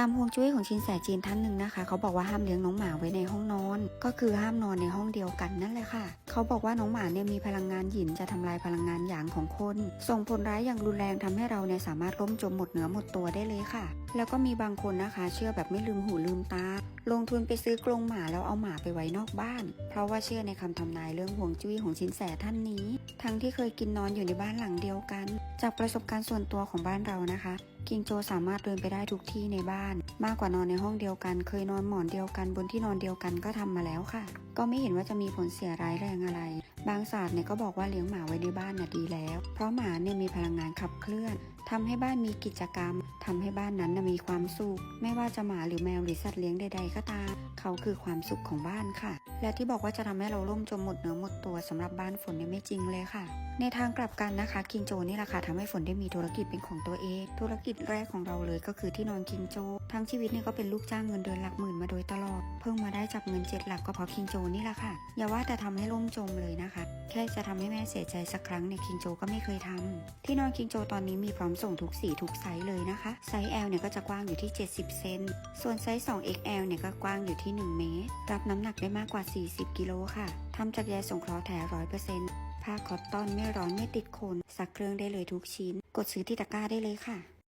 ตามฮวงจุ้ยของชินแสจีนท่านหนึ่งนะคะ เขาบอกว่าห้ามเลี้ยงน้องหมาไว้ในห้องนอน ก็คือห้ามนอนในห้องเดียวกันนั่นแหละค่ะ เขาบอกว่าน้องหมาเนี่ยมีพลังงานหยินจะทำลายพลังงานหยางของคน ส่งผลร้ายอย่างรุนแรงทำให้เราเนี่ยสามารถล้มจมหมดเนื้อหมดตัวได้เลยค่ะ แล้วก็มีบางคนนะคะ เชื่อแบบไม่ลืมหูลืมตา ลงทุนไปซื้อกรงหมาแล้วเอาหมาไปไว้นอกบ้าน เพราะว่าเชื่อในคำทำนายเรื่องห่วงจุ้ยของชินแสท่านนี้ ทั้งที่เคยกินนอนอยู่ในบ้านหลังเดียวกัน จากประสบการณ์ส่วนตัวของบ้านเรานะคะ กิงโจสามารถเดินไปได้ทุกที่ในบ้านมากกว่านอนในห้องเดียวกัน เคยนอนหมอนเดียวกัน บนที่นอนเดียวกันก็ทำมาแล้วค่ะ ก็ไม่เห็นว่าจะมีผลเสียร้ายแรงอะไร บางศาสตร์เนี่ยก็บอกว่าเลี้ยงหมาไว้ในบ้านน่ะดีแล้ว เพราะหมาเนี่ยมีพลังงานขับเคลื่อน ทำให้บ้านมีกิจกรรม ทำให้บ้านนั้นมีความสุข ไม่ว่าจะหมาหรือแมวหรือสัตว์เลี้ยงใด ๆ ก็ตาม เขาคือความสุขของบ้านค่ะ และที่บอกว่าจะทำให้เราล่มจมหมดเนื้อหมดตัวสำหรับบ้านฝนเนี่ยไม่จริงเลยค่ะ ในทางกลับกันนะคะ คิงโจนี่แหละค่ะทำให้ฝนได้มีธุรกิจเป็นของตัวเอง ธุรกิจแรกของเราเลยก็คือที่นอนคิงโจ ทั้งชีวิตเนี่ยก็เป็นลูกจ้างเงินเดือนหลักหมื่นมาโดยตลอด เพิ่งมาได้จับเงินเจ็ดหลักก็เพราะคิงโจนี่แหละค่ะ อย่าว่าแต่ทำให้ล่มจมเลยนะคะ แค่จะทำให้แม่เสียใจสักครั้งเนี่ยคิงโจก็ไม่เคยทำที่นอนคิงโจตอนนี้มีพร้อมส่งทุกสีทุกไซส์เลยนะคะ ไซส์ L เนี่ยก็จะกว้างอยู่ที่ 70 เซน ส่วนไซส์ 2XL เนี่ยก็กว้างอยู่ที่ 1 เมตร รับน้ำหนักได้มากกว่า 40 กิโลค่ะทำจากใยสงเคราะห์แท้ร้อยเปอร์เซ็นต์ผ้าคอตตอนไม่ร้อนไม่ติดโคนสักเครื่องได้เลยทุกชิ้น กดซื้อที่ตะกร้าได้เลยค่ะ